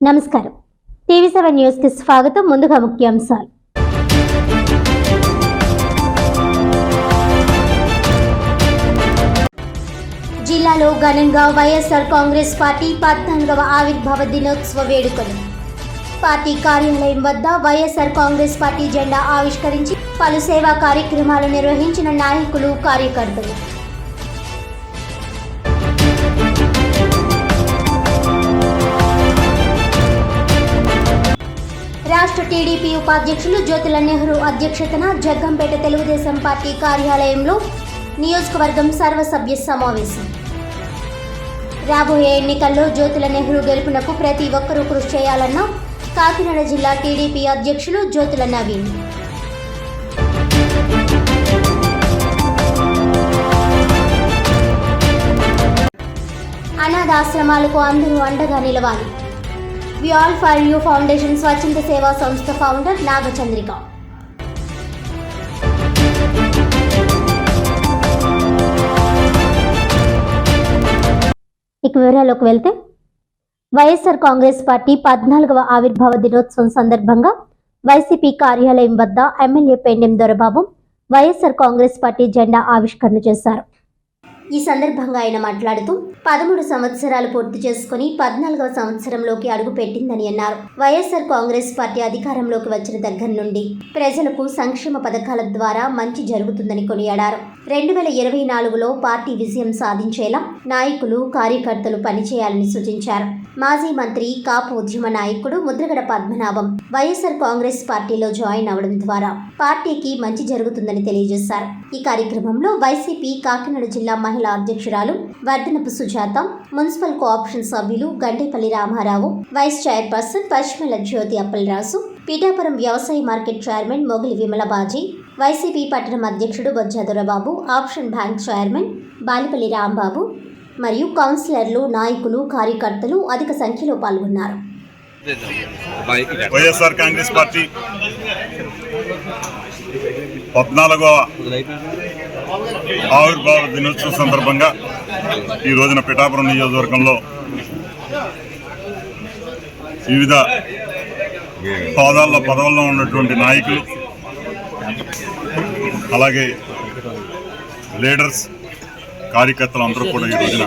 నమస్కారం. TV seven న్యూస్కి స్వాగతం. ముందుగా ముఖ్యాంశాలు. జిల్లాలో ఘనంగా వైఎస్ఆర్ కాంగ్రెస్ పార్టీ పద్నాలుగవ ఆవిర్భావ దినోత్సవ వేడుకలు. పార్టీ కార్యాలయం వద్ద వైఎస్ఆర్ కాంగ్రెస్ పార్టీ జెండా ఆవిష్కరించి పలు సేవా కార్యక్రమాలు నిర్వహించిన నాయకులు కార్యకర్తలు. టీడీపీ ఉపాధ్యక్షులు జ్యోతుల నెహ్రూ అధ్యక్షతన జగ్గంపేట తెలుగుదేశం పార్టీ కార్యాలయంలో నియోజకవర్గం సర్వసభ్య సమావేశం. రాబోయే ఎన్నికల్లో జ్యోతుల నెహ్రూ గెలుపునకు ప్రతి ఒక్కరూ కృషి చేయాలన్న కాకినాడ జిల్లా టీడీపీ అధ్యక్షులు జ్యోతుల నవీన్. అనాథాశ్రమాలకు అందరూ అండగా నిలవాలి. We all for you foundation స్వచ్ఛంద సేవా సంస్థ ఫౌండర్ నాగచంద్రిక ఇక వివరాల్లోకి వెళ్తే వైఎస్ఆర్ కాంగ్రెస్ పార్టీ పద్నాలుగవ ఆవిర్భావ దినోత్సవం సందర్భంగా వైసీపీ కార్యాలయం వద్ద ఎమ్మెల్యే పెండెం దొరబాబు వైఎస్ఆర్ కాంగ్రెస్ పార్టీ జెండా ఆవిష్కరణ చేశారు. ఈ సందర్భంగా ఆయన మాట్లాడుతూ పదమూడు సంవత్సరాలు పూర్తి చేసుకుని పద్నాలుగవ సంవత్సరంలోకి అడుగు పెట్టిందని అన్నారు. వైఎస్ఆర్ కాంగ్రెస్ పార్టీ అధికారంలోకి వచ్చిన దగ్గర నుండి ప్రజలకు సంక్షేమ పథకాల ద్వారా మంచి జరుగుతుందని కొనియాడారు. రెండు వేల ఇరవై నాలుగులో పార్టీ విజయం సాధించేలా నాయకులు కార్యకర్తలు పనిచేయాలని సూచించారు. మాజీ మంత్రి కాపు ఉద్యమ నాయకుడు ముద్రగడ పద్మనాభం వైఎస్ఆర్ కాంగ్రెస్ పార్టీలో జాయిన్ అవడం ద్వారా పార్టీకి మంచి జరుగుతుందని తెలియజేశారు. ఈ కార్యక్రమంలో వైసీపీ కాకినాడ జిల్లా మహిళా అధ్యక్షురాలు వర్ధనపు సుజాత మున్సిపల్ కోఆపరేషన్ సభ్యులు గండేపల్లి రామారావు వైస్ చైర్పర్సన్ పశ్చిమల జ్యోతి అప్పలరాజు పీఠాపురం వ్యవసాయ market chairman Mogili Vimala Baji YCP పట్టణం అధ్యక్షుడు Bojja Dorababu option bank chairman Balipalli Rambabu మరియు కౌన్సిలర్లు నాయకులు కార్యకర్తలు అధిక సంఖ్యలో పాల్గొన్నారు. వైఎస్ఆర్ కాంగ్రెస్ పార్టీ పద్నాలుగవ ఆవిర్భావ దినోత్సవం సందర్భంగా ఈ రోజున పిఠాపురం నియోజకవర్గంలో వివిధ హోదాల్లో పదవుల్లో ఉన్నటువంటి నాయకులు అలాగే లీడర్స్ కార్యకర్తలు అందరూ కూడా ఈ రోజున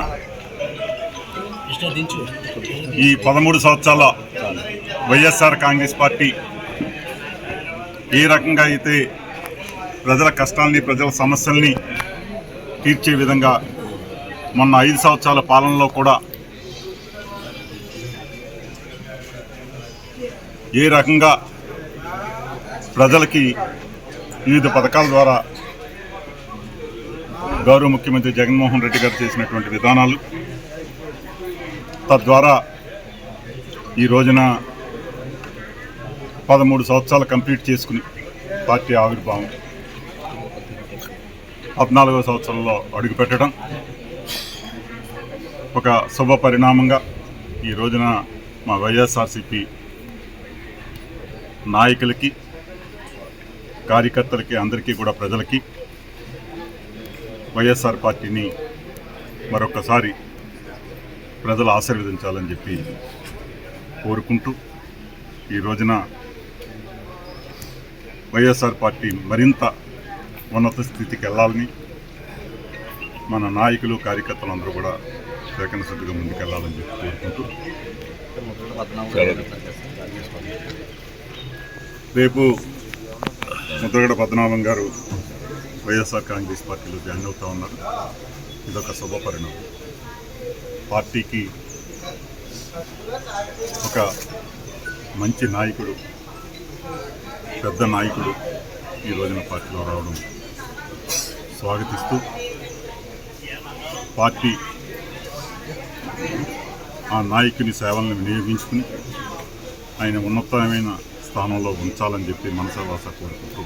ఈ పదమూడు సంవత్సరాల వైఎస్ఆర్ కాంగ్రెస్ పార్టీ ఏ రకంగా అయితే ప్రజల కష్టాలని ప్రజల సమస్యల్ని తీర్చే విధంగా మొన్న ఐదు సంవత్సరాల పాలనలో కూడా ఏ రకంగా ప్రజలకి వివిధ పథకాల ద్వారా గౌరవ ముఖ్యమంత్రి జగన్మోహన్ రెడ్డి గారు చేసినటువంటి విధానాలు తద్వారా ఈ రోజున పదమూడు సంవత్సరాలు కంప్లీట్ చేసుకుని పార్టీ ఆవిర్భావం. పద్నాలుగో సంవత్సరంలో అడుగుపెట్టడం ఒక శుభ పరిణామంగా ఈ రోజున మా వైఎస్ఆర్సిపి నాయకులకి కార్యకర్తలకి అందరికీ కూడా ప్రజలకి వైఎస్ఆర్ పార్టీని మరొకసారి ప్రజలు ఆశీర్వదించాలని చెప్పి కోరుకుంటూ ఈ రోజున వైఎస్ఆర్ పార్టీ మరింత ఉన్నత స్థితికి వెళ్ళాలని మన నాయకులు కార్యకర్తలు అందరూ కూడా సేకరణ సిద్ధిగా ముందుకెళ్ళాలని చెప్పి కోరుకుంటూ రేపు ముద్రగడ పద్మనాభం గారు వైఎస్ఆర్ కాంగ్రెస్ పార్టీలో జాయిన్ అవుతా ఉన్నారు. ఇదొక శుభ పరిణామం. పార్టీకి ఒక మంచి నాయకుడు పెద్ద నాయకుడు ఈ రోజున పార్టీలో రావడం స్వాగతిస్తూ పార్టీ ఆ నాయకుని సేవలను వినియోగించుకుని ఆయన ఉన్నతమైన స్థానంలో ఉంచాలని చెప్పి మనసవాస కోరుకుంటూ